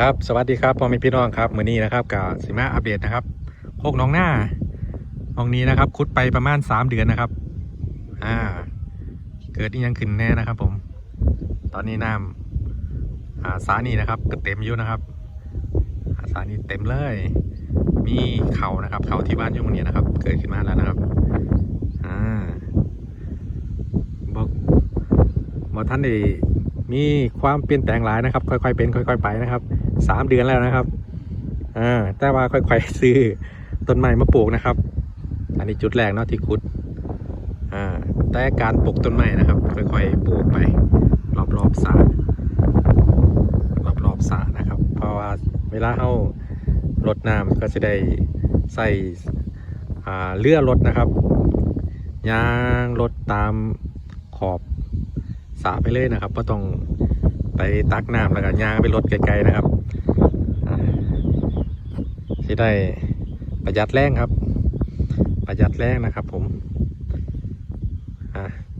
ครับสวัสดีครับพ่อแม่พี่น้องครับมือนี้นะครับกับสิมาอัปเดตนะครับโคกน้องหน้าหองนี้นะครับ คุดไปประมาณ3เดือนนะครับ อ่า เกิดอีหยังขึ้นแน่นะครับ ผม ตอนนี้น้ำอ่าสานีนะครับก็เต็มอยู่นะครับอาสานีเต็มเลย มีเขานะครับเขาที่บ้านอยู่ตรงนี้นะครับ เกิดขึ้นมาแล้วนะครับอ่าบอกบอกท่านด้มีความเปลี่ยนแปลงหลายนะครับ ค่อยๆเป็น ค่อย ๆ ไปนะครับ สามเดือนแล้วนะครับอ่าแต่ว่าค่อยๆซื้อต้นไม้มาปลูกนะครับ อันนี้จุดแรกเนาะที่คุดอ่าแต่การปลูกต้นไม้นะครับ ค่อยๆปลูกไป รอบๆสระรอบๆสระนะครับ เพราะว่าเวลาเอารดน้ำก็จะได้ใส่อ่าเลื่อรถนะครับยางรถตามขอบสระไปเลยนะครับก็ต้องไปตักน้ำแล้วก็ยางไปรถไกลๆนะครับ ที่ได้ประหยัดแรงครับ ประหยัดแรงนะครับ ผม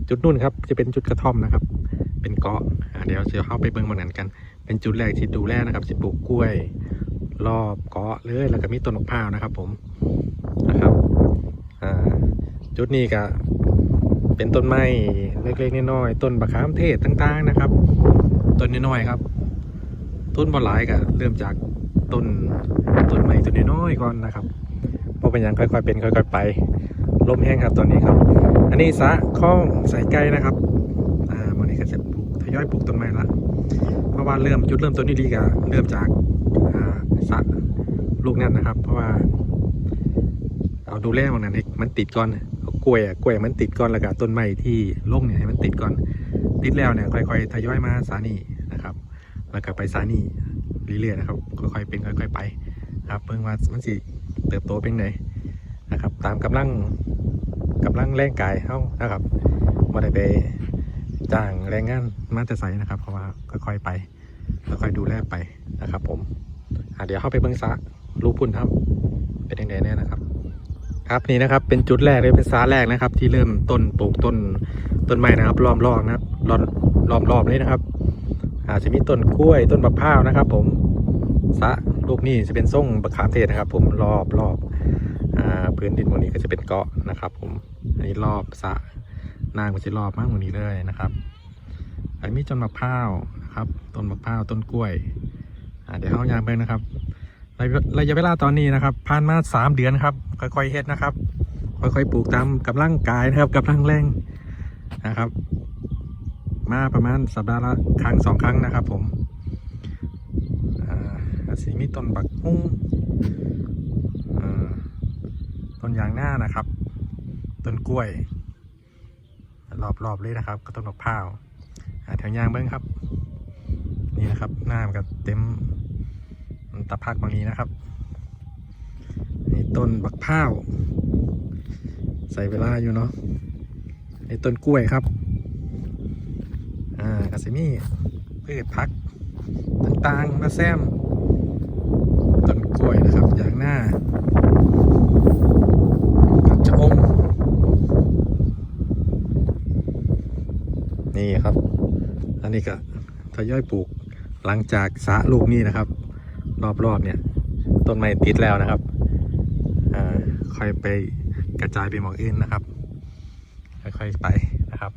จุดนู่นครับจะเป็นจุดกระท่อมนะครับ เป็นเกาะเดี๋ยวจะเข้าไปเบิ่งบนนั้นกัน เป็นจุดแรกที่ดูแลนะครับสิปลูกกล้วย รอบเกาะเลยแล้วก็มีต้นมะพร้าวนะครับ ผมนะครับจุดนี้ก็เป็นต้นไม้เล็กๆน้อยๆต้นบะขามเทศต่างๆนะครับ ต้นน้อยๆครับ ต้นบอลหลายก็เริ่มจาก ต้นต้นไม้ต้นน้อยก่อนนะครับเพราะเป็นอย่างค่อยๆเป็นค่อยๆไปลมแห้งครับตอนนี้ครับ อันนี้สะข้องสายไกลนะครับอ่าวันนี้ก็จะปลูกทยอยปลูกต้นไม้ละเพราะว่าเริ่มจุดเริ่มต้นนี่ดีก็เริ่มจากอ่าสะลูกนั่นนะครับ เพราะว่า เอาดูแลมันนั้นให้มันติดก่อนเอากล้วยอะกล้วยมันติดก่อนแล้วก็ต้นไม้ที่ลงเนี่ยให้มันติดก่อนติดแล้วเนี่ยค่อยๆทยอยมาสานีนะครับ แล้วก็ไปสานี เรื่อยๆนะครับค่อยๆเป็นค่อย ๆ ไปครับเพิ่งว่ามันสิเติบโตเป็นไงนะครับ ตามกำลังกำลังแรงกายเขานะครับม่ได้ไปจ้างแรงงานมาแต่ใสนะครับ เพราะว่าค่อยๆไปค่อยๆดูแลไปนะครับ ผมเดี๋ยวเข้าไปเบิ้งสระรูปพุ่นครับ เป็นยังไงแน่นะครับ ครับนี่นะครับเป็นจุดแรกเลยเป็นสาแรกนะครับ ที่เริ่มต้นปลูกต้นต้นไม้นะครับล้อมรอบนะครับล้อมล้อมรอบนี้นะครับ อาจจะมีต้นกล้วยต้นมะพร้าวนะครับ ผมสะลูกนี้จะเป็นส่งบะขามเทศนะครับ ผมรอบรอบอพื้นดินบนนี้ก็จะเป็นเกาะนะครับ ผมอันนี้รอบสะนางก็จะรอบมากกว่านี้เลยนะครับ อันนี้มีต้นมะพร้าวนะครับ ต้นมะพร้าวต้นกล้วยเดี๋ยวเขายางไปนะครับระยะระยะเวลาตอนนี้นะครับผ่านมาสามเดือนครับ ค่อยๆเฮ็ดนะครับ ค่อยๆปลูกตามกำลังกายนะครับกำลังแรงนะครับ มาประมาณสัปดาห์ละครั้งสองครั้งนะครับ ผมอ่าสีมีต้นบักฮุ้งอ่าต้นยางหน้านะครับ ต้นกล้วย รอบๆเลยนะครับ ก็ต้นมะพร้าวแถวยางเบิ้งครับ นี่นะครับ หน้ามันก็เต็มตะพักบางนี้นะครับนี่ต้นบักพร้าว ใส่เวลาอยู่เนาะนี่ต้นกล้วยครับ อ่ากาซิมี่พืชพักต่างๆมาแซมต้นกล้วยนะครับ อย่างหน้ากับจะอมนี่ครับ อันนี้ก็ทยอยปลูกหลังจากสะลูกนี่นะครับ รอบๆเนี่ย ต้นไม้ติดแล้วนะครับอ่าค่อยไปกระจายไปหมองอื่นนะครับ ค่อยๆไปนะครับ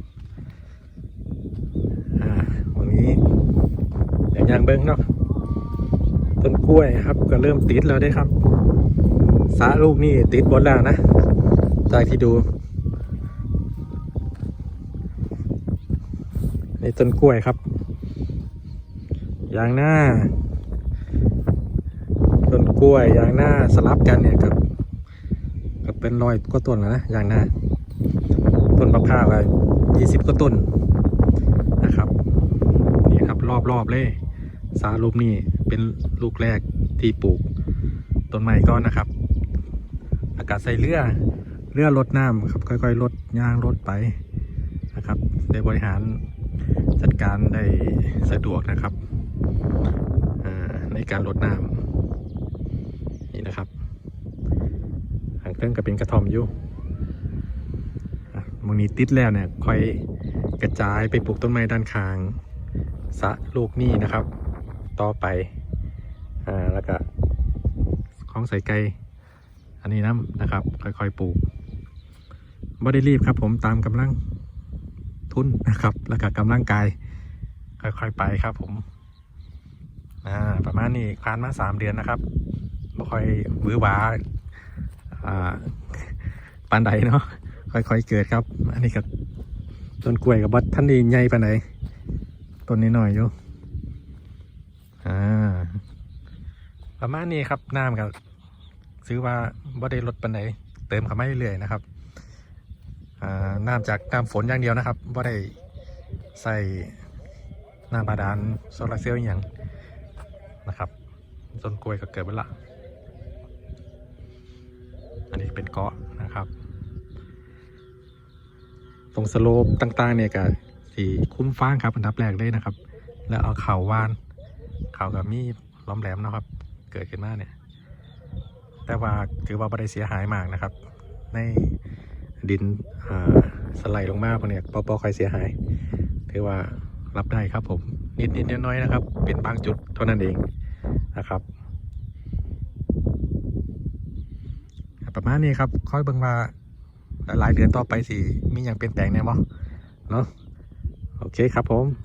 นี้อย่างยางเบิ้งเนาะต้นกล้วยครับก็เริ่มติดแล้วได้ครับสาลูกนี่ติดบนแล้วนะจากที่ดูในต้นกล้วยครับยางหน้าต้นกล้วยยางหน้าสลับกันเนี่ยกับกับเป็นรอยก็ต้นแล้วนะยางหน้า ต้นมะพร้าวก็ยี่สิบก็ต้นน รับรอบๆเลย สาลูกนี่เป็นลูกแรกที่ปลูกต้นใหม่ก้อนนะครับ อากาศใส่เรือเรือลดน้ำครับ ค่อยๆลดยางลดไปนะครับได้บริหารจัดการได้สะดวกนะครับในการลดน้ำนี่นะครับหางเครื่องก็เป็นกระทอมอยู่มองนี้ติดแล้วเนี่ยค่อยกระจายไปปลูกต้นไม้ด้านข้าง สะลูกนี่นะครับ ต่อไปอ่าแล้วก็ของใส่ไก่อันนี้น้ำนะครับ ค่อยๆปลูกไม่ได้รีบครับผมตามกำลังทุนนะครับ แล้วก็กำลังกาย ค่อยๆไปครับผมอ่าประมาณนี้ผ่านมาสามเดือนนะครับไม่ค่อยหวือหวาอ่าปานใดเนาะค่อยๆเกิดครับ อันนี้ก็ต้นกล้วยกับบัดท่านนี่ใหญ่ปานใด ต้นนี้หน่อยอยู่อ่าประมาณนี้ครับน้ำกับซื้อว่าบ่ได้ลดปานใดเติมเข้ามาเรื่อยๆนะครับอ่าน้ำจากน้ำฝนอย่างเดียวนะครับบ่ได้ใส่น้ำบาดาลโซลาร์เซลล์อย่างนะครับต้นกล้วยก็เกิดไปละอันนี้เป็นเกาะนะครับ ตรงสโลปต่างๆเนี่ยก็ สีคุ้มฟ้างครับอันดับแรกเลยนะครับ แล้วเอาเข่าวานเข่ากับมีล้อมแหลมนะครับ เกิดขึ้นมาเนี่ย แต่ว่าถือว่าไม่ได้เสียหายมากนะครับ ในดินอ่าสไลด์ลงมาพวกเนี้ยปอปอคอยเสียหาย ถือว่ารับได้ครับผม นิดนิดๆน้อยๆนะครับ เป็นบางจุดเท่านั้นเองนะครับประมาณนี้ครับ ค่อยเบิ่งว่าหลายเดือนต่อไปสิมีอย่างเปลี่ยนแปลงแน่บ่เนาะ โอเคครับผม